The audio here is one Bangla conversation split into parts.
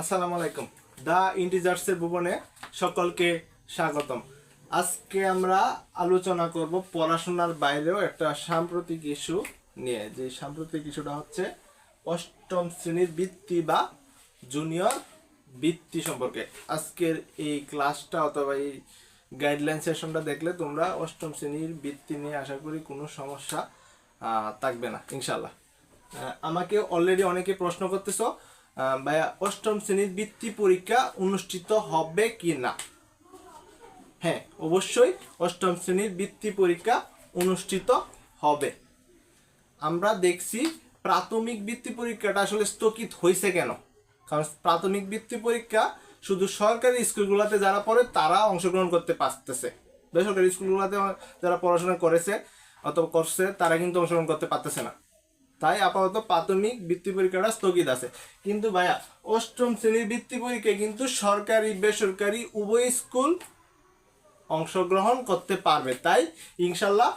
আসসালামু আলাইকুম। দা ইন্টিজার্সের ভুবনে সকলকে স্বাগতম। আজকে আমরা আলোচনা করব পড়াশোনার বাইরেও একটা সাম্প্রতিক ইস্যু নিয়ে। যে সাম্প্রতিক ইস্যুটা হচ্ছে অষ্টম শ্রেণির বৃত্তি বা জুনিয়র বৃত্তি সম্পর্কে। আজকের এই ক্লাসটা অথবা এই গাইডলাইন সেশনটা দেখলে তোমরা অষ্টম শ্রেণির বৃত্তি নিয়ে আশা করি কোনো সমস্যা থাকবে না ইনশাল্লাহ আমাকে অলরেডি অনেকে প্রশ্ন করতেছো ভাইয়া, অষ্টম শ্রেণির বৃত্তি পরীক্ষা অনুষ্ঠিত হবে কি না হ্যাঁ অবশ্যই অষ্টম শ্রেণির বৃত্তি পরীক্ষা অনুষ্ঠিত হবে। আমরা দেখছি প্রাথমিক বৃত্তি পরীক্ষাটা আসলে স্থগিত হয়েছে কেন? কারণ প্রাথমিক বৃত্তি পরীক্ষা শুধু সরকারি স্কুলগুলোতে যারা পড়ে, তারা অংশগ্রহণ করতে পারতেছে। বেসরকারি স্কুলগুলোতে যারা পড়াশোনা করেছে অথবা করছে, তারা কিন্তু অংশগ্রহণ করতে পারতেছে না। তাই আপাতত প্রাথমিক বৃত্তি পরীক্ষাটা স্থগিত আছে। কিন্তু ভাইয়া, অষ্টম শ্রেণির বৃত্তি পরীক্ষায় কিন্তু সরকারি, বেসরকারি উভয় স্কুল অংশগ্রহণ করতে পারবে। তাই ইনশাল্লাহ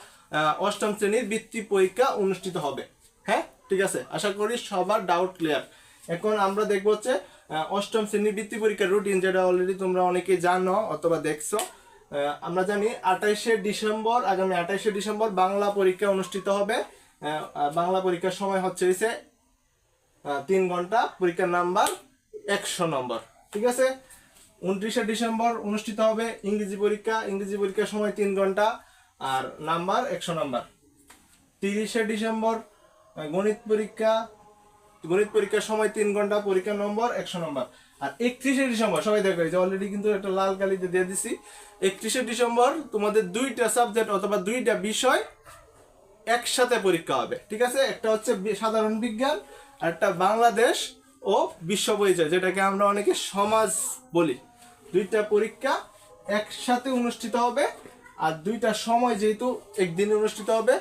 অষ্টম শ্রেণির বৃত্তি পরীক্ষা অনুষ্ঠিত হবে। হ্যাঁ ঠিক আছে? আশা করি সবার ডাউট ক্লিয়ার এখন আমরা দেখব হচ্ছে অষ্টম শ্রেণির বৃত্তি পরীক্ষার রুটিন যেটা অলরেডি তোমরা অনেকে জানো অথবা দেখছ। আমরা জানি আঠাইশে ডিসেম্বর, আগামী আঠাইশে ডিসেম্বর বাংলা পরীক্ষা অনুষ্ঠিত হবে। বাংলা পরীক্ষার সময় হচ্ছে আহ, তিন ঘণ্টা পরীক্ষার নাম্বার একশো নম্বর ঠিক আছে? উনত্রিশে ডিসেম্বর অনুষ্ঠিত হবে ইংরেজি পরীক্ষা ইংরেজি পরীক্ষার সময় তিন ঘণ্টা আর নাম্বার একশো নাম্বার। তিরিশে ডিসেম্বর গণিত পরীক্ষা গণিত পরীক্ষার সময় তিন ঘণ্টা পরীক্ষার নম্বর একশো নম্বর। আর একত্রিশে ডিসেম্বর সবাই দেখবে যে অলরেডি কিন্তু একটা লাল কালিতে দিয়ে দিছি। একত্রিশে ডিসেম্বর তোমাদের দুইটা সাবজেক্ট অথবা দুইটা বিষয় একসাথে পরীক্ষা হবে, ঠিক আছে? একটা হচ্ছে সাধারণ বিজ্ঞান, আর একটা বাংলাদেশ ও বিশ্ব পরিচয়, যেটাকে আমরা অনেকে সমাজ বলি। দুইটা পরীক্ষা একসাথে অনুষ্ঠিত হবে, আর দুইটা সময় যেহেতু একদিনে অনুষ্ঠিত হবে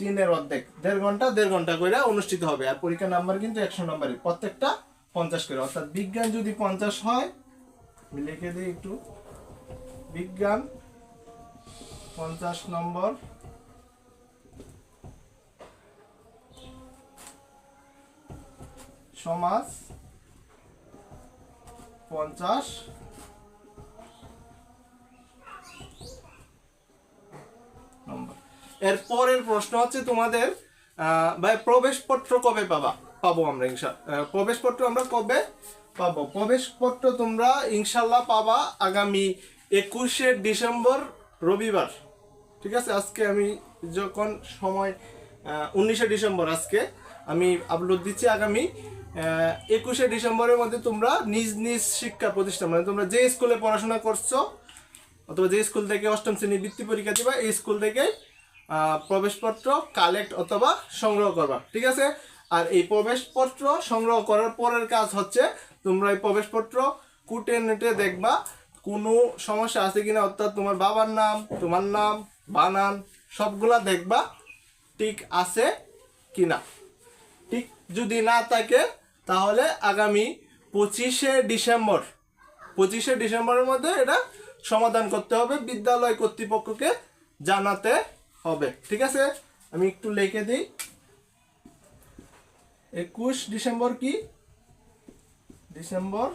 তিনের অর্ধেক, দেড় ঘণ্টা দেড় ঘণ্টা করে অনুষ্ঠিত হবে। আর পরীক্ষার নাম্বার কিন্তু একশো নম্বরের, প্রত্যেকটা পঞ্চাশ করে। অর্থাৎ বিজ্ঞান যদি পঞ্চাশ হয় লিখে দিই একটু, বিজ্ঞান পঞ্চাশ নম্বর সমাজ পঞ্চাশ এর পরের প্রশ্ন হচ্ছে তোমাদের ভাই, প্রবেশপত্র কবে পাবা? পাবো আমরা, ইনশা প্রবেশপত্র আমরা কবে পাবো? প্রবেশপত্র তোমরা ইনশাল্লাহ পাবা আগামী একুশে ডিসেম্বর, রবিবার। ঠিক আছে? আজকে আমি যখন সময় উনিশে ডিসেম্বর আজকে, আমি আপলোড দিচ্ছি আগামী একুশে ডিসেম্বরের মধ্যে তোমরা নিজ নিজ শিক্ষা প্রতিষ্ঠান মানে তোমরা যে স্কুলে পড়াশোনা করছ, অথবা যে স্কুল থেকে অষ্টম শ্রেণি বৃত্তি পরীক্ষা দিবা, এই স্কুল থেকে প্রবেশপত্র কালেক্ট অথবা সংগ্রহ করবা, ঠিক আছে? আর এই প্রবেশপত্র সংগ্রহ করার পরের কাজ হচ্ছে, তোমরা এই প্রবেশপত্র কুটে নেটে দেখবা, কোনো সমস্যা আছে কিনা, অর্থাৎ তোমার বাবার নাম, তোমার নাম, বানান, সবগুলা দেখবা ঠিক আছে কিনা। ঠিক যদি না থাকে তাহলে আগামী পঁচিশে ডিসেম্বর, পঁচিশে ডিসেম্বরের মধ্যে এটা সমাধান করতে হবে, বিদ্যালয় কর্তৃপক্ষকে জানাতে হবে, ঠিক আছে? আমি একটু লিখে দিই। একুশ ডিসেম্বর কি? ডিসেম্বর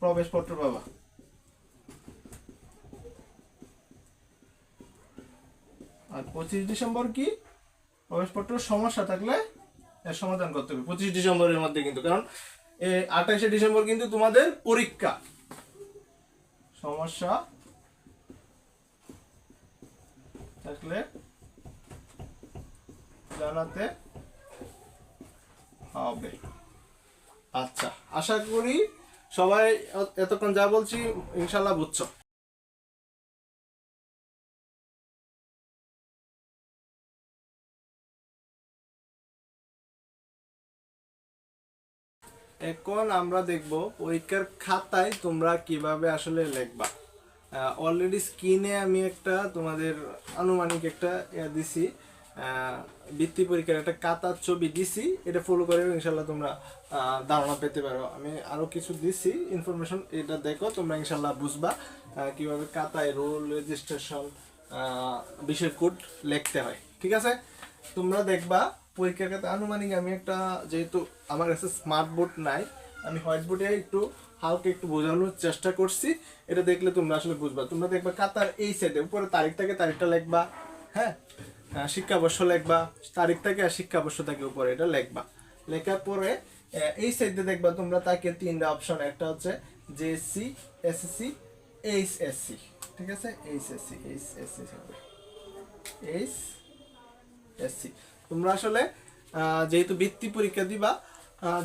প্রবেশপত্র পাবা। আর পঁচিশ ডিসেম্বর কি? প্রবেশপত্র সমস্যা থাকলে সমাধান করতে হবে। পঁচিশ ডিসেম্বরের মধ্যে কিন্তু, কারণ আঠাশে ডিসেম্বর কিন্তু তোমাদের পরীক্ষা। সমস্যা থাকলে জানাতে হবে। আচ্ছা আশা করি সবাই এতক্ষণ যা বলছি, ইনশাল্লাহ বুঝছ। এখন আমরা দেখব পরীক্ষার খাতায় তোমরা কীভাবে আসলে লিখবা। অলরেডি স্ক্রিনে আমি একটা তোমাদের আনুমানিক একটা ইয়া দিছি। বৃত্তি পরীক্ষার একটা কাতার ছবি দিছি। এটা ফলো করে ইনশাল্লাহ তোমরা ধারণা পেতে পারো। আমি আরও কিছু দিছি। ইনফরমেশন এটা দেখো, তোমরা ইনশাল্লাহ বুঝবা কীভাবে কাতায় রোল রেজিস্ট্রেশন বিষয় কোড লিখতে হয়। ঠিক আছে? তোমরা দেখবা পরীক্ষার আনুমানিক আমি একটা যেহেতু আমার কাছে স্মার্ট বোর্ড নাই, আমি হোয়াইট বোর্ডে একটু হালকা একটু বোঝানোর চেষ্টা করছি। এটা দেখলে তোমরা আসলে বুঝবা। তোমরা দেখবা কাতার এই সাইডে উপরে তারিখ থাকে, তারিখটা লিখবা হ্যাঁ? শিক্ষাবর্ষ লিখবা, তারিখ থাকে আর শিক্ষাবর্ষ থাকে উপরে, এটা লিখবা। লেখার পরে এই সাইডে দেখবা তোমরা তাকে তিনটা অপশন একটা হচ্ছে জেএসসি এসএসসি এইচএসসি ঠিক আছে? এইচএসসি এইচএসসি হবে এইচ এসসি তোমরা আসলে যেহেতু বৃত্তি পরীক্ষা দিবা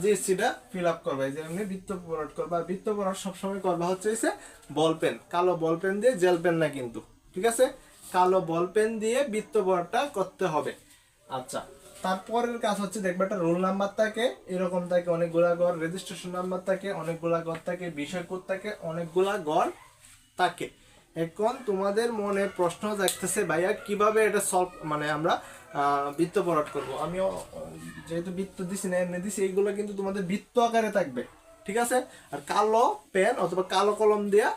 জিএসসিটা ফিল আপ করবে। যে এমনি বৃত্ত পড়াট করবা। বৃত্ত পড়াট সবসময় করবা হচ্ছে এসে বল পেন। কালো বল পেন দিয়ে জেল পেন না কিন্তু। ঠিক আছে? কালো বল পেন দিয়ে বৃত্ত পড়াটা করতে হবে। আচ্ছা তারপরের কাজ হচ্ছে দেখবে একটা রোল নাম্বার থাকে। এরকম থাকে, অনেকগুলা গড়। রেজিস্ট্রেশন নাম্বার থাকে, অনেকগুলা গড় থাকে বিষয় কোড থাকে, অনেকগুলা গড় থাকে। এখন তোমাদের মনে প্রশ্ন জাগতেছে, ভাইয়া, কীভাবে এটা সলভ মানে আমরা বৃত্ত পড়াট করব। আমিও যেহেতু বৃত্ত দিছি না, এমনি দিছি এইগুলো কিন্তু তোমাদের বৃত্ত আকারে থাকবে, ঠিক আছে? আর কালো পেন অথবা কালো কলম দিয়া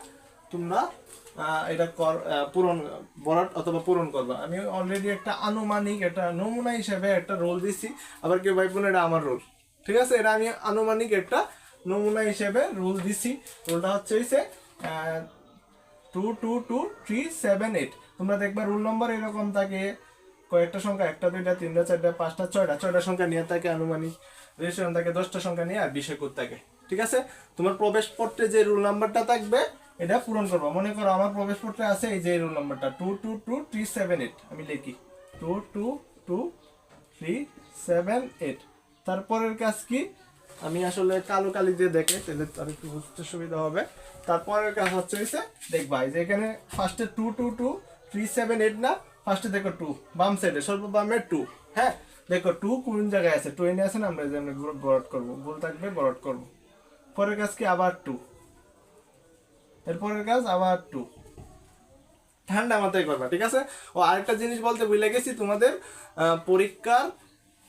তোমরা এটা কর পূরণ, বরাট অথবা পূরণ করবা। আমি অলরেডি একটা আনুমানিক, একটা নমুনা হিসেবে একটা রোল দিছি, আবার কেউ ভাইবোন এটা আমার রোল ঠিক আছে? এটা আমি আনুমানিক একটা নমুনা হিসেবে রোল দিছি। রোলটা হচ্ছে হইছে two two two three seven eight তোমরা দেখবা রুল নম্বর এরকম থাকে কয়েকটা সংখ্যা, একটা, দুইটা, তিনটা, চারটা, পাঁচটা, ছয়টা ছয়টা সংখ্যা নিয়ে থাকে আনুমানিক। রেজিস্ট্রেশন থাকে, দশটা সংখ্যা নিয়ে আর বিষয় কোড থাকে। ঠিক আছে? তোমার প্রবেশপত্রে যে রুল নাম্বারটা থাকবে, এটা পূরণ করব। মনে করো আমার প্রবেশপত্রে আছে এই যে রুল নাম্বারটা two two two three seven eight আমি লিখি two two two three seven eight তারপরের কাজ কি? আমি আসলে কালো কালি দিয়ে দেখে, তাহলে আর একটু বুঝতে সুবিধা হবে। তারপরের কাজ হচ্ছে দেখবা যে এখানে ফার্স্টে two two two three seven eight না ফার্স্টে দেখো টু বাম সাইডে সর্ব বামে টু হ্যাঁ? দেখো টু কোন জায়গায় আছে? টু এনে আছে না? আমরা যেমন বরট করব। ভুল থাকবে বরট করব। পরের কাজ কি? আবার টু এরপরের কাজ আবার টু ঠান্ডা মাথায় করবা, ঠিক আছে? ও আরেকটা জিনিস বলতে ভুলে গেছি তোমাদের পরীক্ষার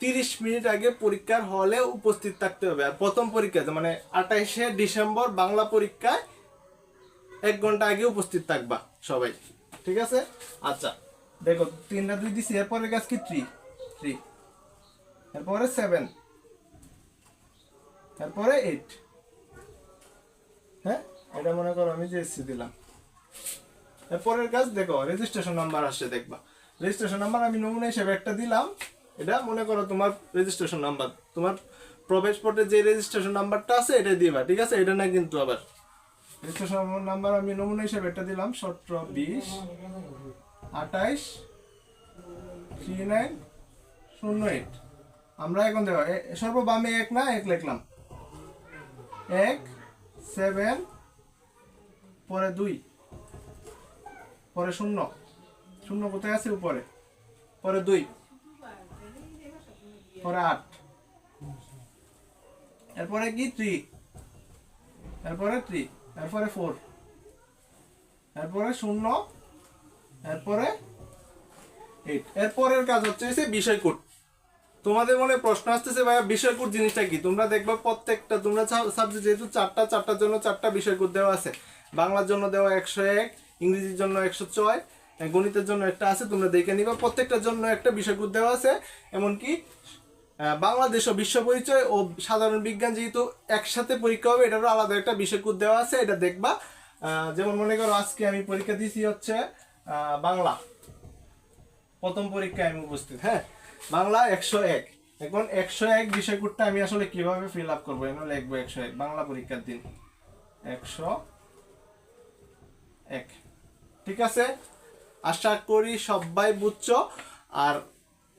তিরিশ মিনিট আগে পরীক্ষার হলে উপস্থিত থাকতে হবে। আর প্রথম পরীক্ষাতে মানে আঠাইশে ডিসেম্বর বাংলা পরীক্ষায় এক ঘণ্টা আগে উপস্থিত থাকবা সবাই, ঠিক আছে? আচ্ছা। দেখো তিনটা দুই দিছি এরপরে গাছ কি? থ্রি থ্রি এরপরে সেভেন এরপরে এইট হ্যাঁ? এটা মনে করো আমি যে জেএসসি দিলাম। এরপরের কাজ দেখো রেজিস্ট্রেশন নাম্বার আসছে, দেখবা। রেজিস্ট্রেশন নাম্বার আমি নমুনা হিসেবে একটা দিলাম। এটা মনে করো তোমার রেজিস্ট্রেশন নাম্বার তোমার প্রবেশ পত্রে যে রেজিস্ট্রেশন নাম্বারটা আছে, এটা দিবা, ঠিক আছে? এটা না কিন্তু আবার। রেজিস্ট্রেশন নাম্বার আমি নমুনা হিসেবে একটা দিলাম, সতেরো, বিশ। আঠাইশ থ্রি নাইন শূন্য এইট আমরা এখন দেখো সর্ববামে এক না, এক লিখলাম। এক, সেভেন, পরে দুই, পরে শূন্য। শূন্য কোথায় আছে? উপরে। পরে দুই, পরে আট। এরপরে কি? থ্রি এরপরে থ্রি এরপরে ফোর। এরপরে শূন্য এরপরে? এইট এরপরের কাজ হচ্ছে এসে বিষয় কোড তোমাদের মনে প্রশ্ন আসতেছে, ভাইয়া বিষয় কোড জিনিসটা কি? তোমরা দেখবে প্রত্যেকটা, তোমরা সাবজেক্ট যেহেতু চারটা, চারটার জন্য চারটা বিষয় দেওয়া আছে। বাংলার জন্য দেওয়া একশো এক, ইংরেজির জন্য একশো ছয় গণিতের জন্য একটা আছে, তোমরা দেখে নিবা। প্রত্যেকটার জন্য একটা বিষয় দেওয়া আছে। এমনকি বাংলাদেশ ও বিশ্ব পরিচয় ও সাধারণ বিজ্ঞান যেহেতু একসাথে পরীক্ষা হবে, এটারও আলাদা একটা বিষয় দেওয়া আছে, এটা দেখবা। যেমন মনে করো, আজকে আমি পরীক্ষা দিয়েছি হচ্ছে বাংলা। প্রথম পরীক্ষায় আমি উপস্থিত হ্যাঁ? বাংলা একশো এক। এখন একশো এক বিষয় আমি আসলে কীভাবে ফিল আপ করব? এনে লিখব একশো এক। বাংলা পরীক্ষার দিন। একশো এক। ঠিক আছে? আশা করি সবাই বুঝছ। আর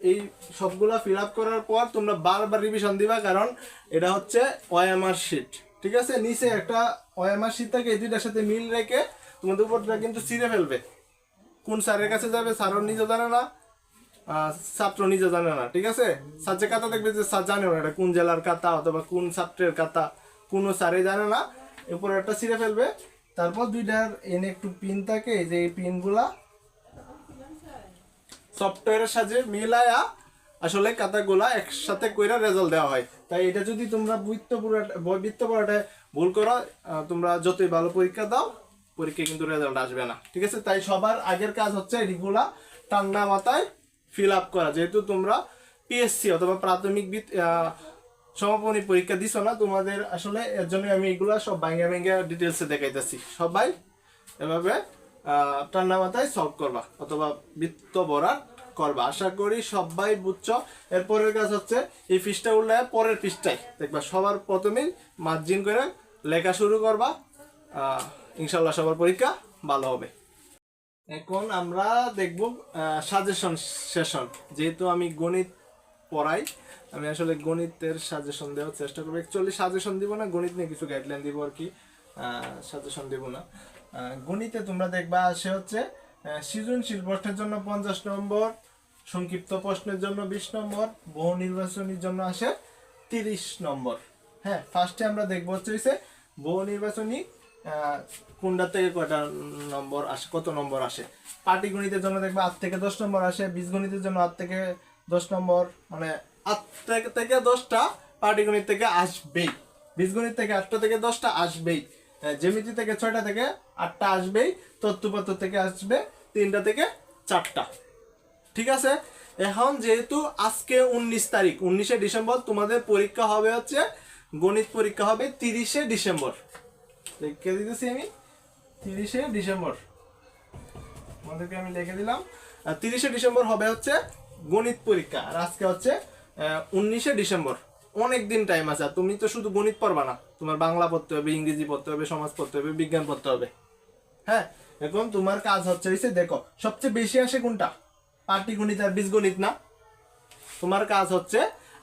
এই সবগুলো ফিল আপ করার পর তোমরা বারবার রিভিশন দিবা, কারণ এটা হচ্ছে ওএমআর শিট। ঠিক আছে? নিচে একটা ওএমআর শিট থাকে, এই দুইটার সাথে মিল রেখে তোমাদের উপরটা কিন্তু ছিঁড়ে ফেলবে। কোন স্যারের কাছে যাবে, স্যারও নিজে জানে না ছাত্র নিজে জানে না, ঠিক আছে? স্যার যে কাতা দেখবে যে স্যার জানে না এটা কোন জেলার খাতা অথবা কোন ছাত্রের কাতা কোনো স্যারে জানে না। উপরে একটা ছিঁড়ে ফেলবে। তারপর দুইটার এনে একটু পিন থাকে যে এই পিনগুলা সফটওয়্যারের সাথে মিলায়া আসলে কাতাগুলা একসাথে কইরা রেজাল্ট দেওয়া হয়। তাই এটা যদি তোমরা বৃত্ত পুরাটা বৃত্ত পড়াটায় ভুল করো তোমরা যতই ভালো পরীক্ষা দাও পরীক্ষায় কিন্তু রেজাল্ট আসবে না। ঠিক আছে? তাই সবার আগের কাজ হচ্ছে এগুলা ঠান্ডা মাথায় ফিল আপ করা। যেহেতু তোমরা পিএসসি অথবা প্রাথমিক সমাপনী পরীক্ষা দিছো না, তোমাদের আসলে এর জন্য আমি এগুলা সব ভাঙ্গা ভাঙ্গা ডিটেলসে দেখাইতেছি। সবাই এভাবে ঠান্ডা মাথায় সলভ করবা অথবা বৃত্ত ভরাট করবা। আশা করি সবাই বুঝছ। এরপরের কাজ হচ্ছে এই পৃষ্ঠা উল্লায় পরের পৃষ্ঠায়। দেখবা সবার প্রথমেই মার্জিন করে লেখা শুরু করবা। ইনশাল্লাহ সবার পরীক্ষা ভালো হবে। এখন আমরা দেখব সাজেশন সেশন যেহেতু আমি গণিত পড়াই, আমি আসলে গণিতের সাজেশন দেওয়ার চেষ্টা করব। অ্যাকচুয়ালি সাজেশন দিব না, গণিত নিয়ে কিছু গাইডলাইন দিব আর কি। সাজেশন দিব না। গণিতে তোমরা দেখবা সে হচ্ছে সৃজনশীল প্রশ্নের জন্য পঞ্চাশ নম্বর, সংক্ষিপ্ত প্রশ্নের জন্য বিশ নম্বর, বহু নির্বাচনীর জন্য আসে তিরিশ নম্বর। হ্যাঁ ফার্স্টে আমরা দেখব হচ্ছে বহু নির্বাচনী কোনটা থেকে কয়টা নম্বর আসে? কত নম্বর আসে? পাটিগণিতের জন্য দেখবে আট থেকে দশ নম্বর আসে বীজগণিতের জন্য আট থেকে দশ নম্বর মানে আট থেকে থেকে দশটা পাটিগণিত থেকে আসবেই। বীজগণিত থেকে আটটা থেকে দশটা আসবেই। আহ, জ্যামিতি থেকে ছয়টা থেকে আটটা আসবেই তত্ত্বপত্র থেকে আসবে তিনটা থেকে চারটা। ঠিক আছে? এখন যেহেতু আজকে উনিশ তারিখ উনিশে ডিসেম্বর তোমাদের পরীক্ষা হবে হচ্ছে গণিত পরীক্ষা হবে তিরিশে ডিসেম্বর। লিখে দিতেছি আমি? তিরিশে ডিসেম্বর। তোমাদেরকে আমি লিখে দিলাম। তিরিশে ডিসেম্বর হবে হচ্ছে গণিত পরীক্ষা। আর আজকে হচ্ছে উনিশে ডিসেম্বর। অনেক দিন টাইম আছে, আর তুমি তো শুধু গণিত পড়বা না। তোমার বাংলা পড়তে হবে, ইংরেজি পড়তে হবে, সমাজ পড়তে হবে, বিজ্ঞান পড়তে হবে। হ্যাঁ এখন তোমার কাজ হচ্ছে হইছে, দেখো, সবচেয়ে বেশি আসে কোনটা? পাটিগণিত আর বীজগণিত না? তোমার কাজ হচ্ছে,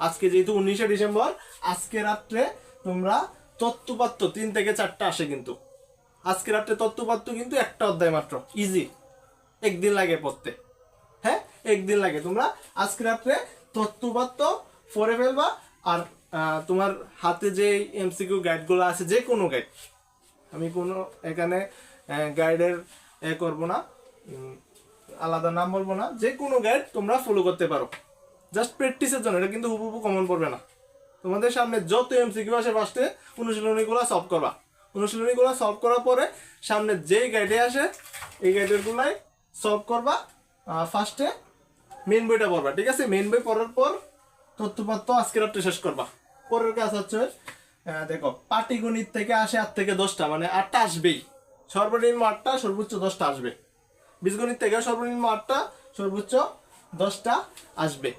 আজকে যেহেতু উনিশে ডিসেম্বর, আজকে রাত্রে তোমরা তত্ত্বপাত্র তিন থেকে চারটা আসে কিন্তু। আজকে রাত্রে তত্ত্বপাত্র কিন্তু একটা অধ্যায় মাত্র। ইজি একদিন লাগে পড়তে। হ্যাঁ? একদিন লাগে। তোমরা আজকে রাত্রে তত্ত্বপাত্র পড়ে ফেলবা আর তোমার হাতে যে এমসিকিউ গাইডগুলো আছে, যে কোনো গাইড আমি কোনো এখানে গাইডের এ করব না। আলাদা নাম বলব না। যে কোনো গাইড তোমরা ফলো করতে পারো। জাস্ট প্র্যাকটিসের জন্য। এটা কিন্তু হুবহু কমন পড়বে না। তোমাদের সামনে যত এমসিকিউ আসে ফার্স্টে অনুশীলনীগুলো সলভ করবা। অনুশীলনীগুলো সলভ করার পরে সামনে যেই গাইডে আসে, এই গাইডেরগুলাই সলভ করবা ফার্স্টে মেন বইটা পড়বা, ঠিক আছে? মেন বই পড়ার পর তথ্যপত্র আজকের রাত্রে শেষ করবা। পরের কাজ হচ্ছে দেখো, পাটিগণিত থেকে আসে আট থেকে দশটা মানে আটটা আসবেই। সর্বনিম্ন আটটা, সর্বোচ্চ দশটা আসবে। বীজগণিত থেকে সর্বনিম্ন আটটা, সর্বোচ্চ দশটা আসবে।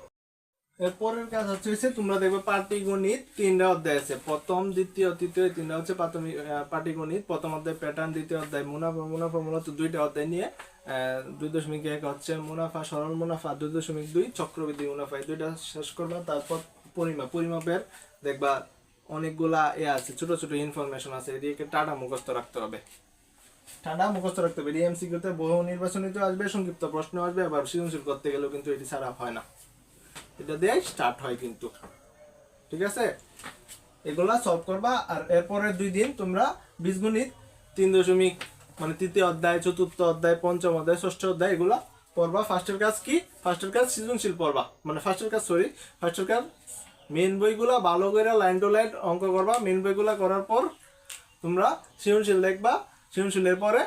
এর পরের কাজ হচ্ছে তোমরা দেখবে পাটিগণিত তিনটা অধ্যায় আছে। প্রথম, দ্বিতীয়, তৃতীয় তিনটা হচ্ছে প্রাথমিক পাটিগণিত। প্রথম অধ্যায় প্যাটার্ন দ্বিতীয় অধ্যায় মুনাফা। মুনাফা মূলত দুইটা অধ্যায় নিয়ে দুই দশমিক এক হচ্ছে মুনাফা, সরল মুনাফা, দুই দশমিক দুই চক্রবৃদ্ধি মুনাফা। এই দুইটা শেষ করবা, তারপর পরিমাপ। পরিমাপের দেখবা অনেকগুলা এ আছে, ছোট ছোট ইনফরমেশন আছে। এদিকে টাটা মুখস্থ রাখতে হবে। টাটা মুখস্থ রাখতে হবে। ডিএমসিকিউতে বহু নির্বাচনীতে আসবে, সংক্ষিপ্ত প্রশ্ন আসবে, আবার সৃজনশীল করতে গেলেও কিন্তু এটি ছাড়া হয় না। এটা দিয়ে স্টার্ট হয় কিন্তু। ঠিক আছে? এগুলা সলভ করবা আর এরপরে দুই দিন তোমরা বীজগণিত তিন দশমিক মানে তৃতীয় অধ্যায়, চতুর্থ অধ্যায়, পঞ্চম অধ্যায়, ষষ্ঠ অধ্যায় এগুলা পড়বা। ফার্স্টের কাজ কি? ফার্স্টের কাজ সৃজনশীল পড়বা। মানে ফার্স্টের কাজ সরি ফার্স্টের কাজ মেন বইগুলা ভালো করে লাইন টু লাইন অঙ্ক করবা। মেন বইগুলা করার পর তোমরা সৃজনশীল দেখবা। সৃজনশীলের পরে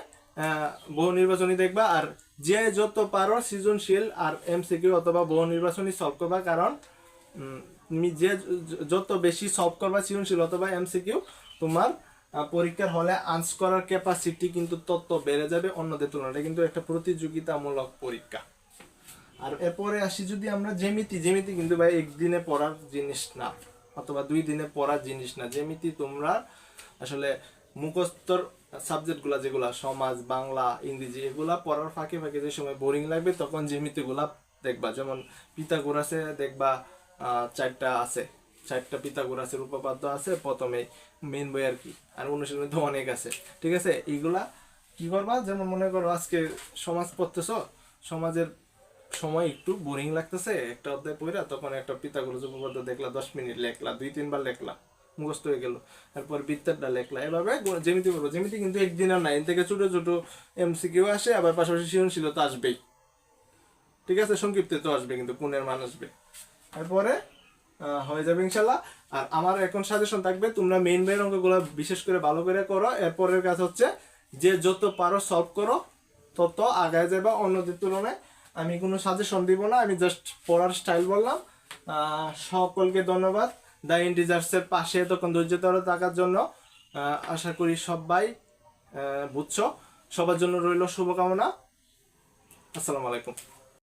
বহু নির্বাচনী দেখবা। আর যে যত পারো সৃজনশীল আর এমসিকিউ অথবা বহু নির্বাচনী সলভ করবা, কারণ যে যত বেশি সলভ করবা সৃজনশীল অথবা এমসিকিউ তোমার পরীক্ষার হলে আনস করার ক্যাপাসিটি কিন্তু তত বেড়ে যাবে অন্যদের তুলনায়। কিন্তু একটা প্রতিযোগিতামূলক পরীক্ষা। আর এরপরে আসি যদি আমরা জ্যামিতি। জ্যামিতি কিন্তু ভাই একদিনে পড়ার জিনিস না, অথবা দুই দিনে পড়ার জিনিস না। জ্যামিতি তোমরা আসলে মুখস্থর সাবজেক্টগুলা যেগুলা, সমাজ, বাংলা, ইংরেজি, এগুলা পড়ার ফাঁকে ফাঁকে যে সময় বোরিং লাগবে, তখন জ্যামিতিগুলা দেখবা। যেমন পিতাগোরাসে দেখবা চারটা আছে। চারটা পিতাগোরাসের উপপাদ্য আছে, প্রথমে মেন বই আর কি, আর অনুশীলনী তো অনেক আছে। ঠিক আছে? এইগুলা কি করবা? যেমন মনে করো আজকে সমাজ পড়তেছ, সমাজের সময় একটু বোরিং লাগতেছে, একটা অধ্যায় পড়া, তখন একটা পিতাগোরাস উপপাদ্য দেখলা, দশ মিনিট লেখলা, দুই তিনবার লেখলা। মুখস্থ হয়ে গেল। এরপর বৃত্তেরটা লেখলা এভাবে জ্যামিতি করব। জ্যামিতি কিন্তু একদিনের নাই। এর থেকে ছোট ছোট এমসিকিউ আসে আবার পাশাপাশি সৃজনশীলতা আসবেই। ঠিক আছে? সংক্ষিপ্তে তো আসবে কিন্তু পুনের মান আসবে। এরপরে আহ, হয়ে যাবে ইনশাল্লাহ আর আমার এখন সাজেশন থাকবে তোমরা মেইন মেইন অঙ্কগুলো বিশেষ করে ভালো করে করো। এরপরের কাজ হচ্ছে যে যত পারো সলভ করো তত আগায় যাবে অন্যদের তুলনায়। আমি কোনো সাজেশন দিব না আমি জাস্ট পড়ার স্টাইল বললাম। সকলকে ধন্যবাদ। দ্য ইন্ডিজার্সের পাশে তখন ধৈর্য ধরে থাকার জন্য আশা করি সবাই বুঝছ? সবার জন্য রইল শুভকামনা। আসসালামু আলাইকুম।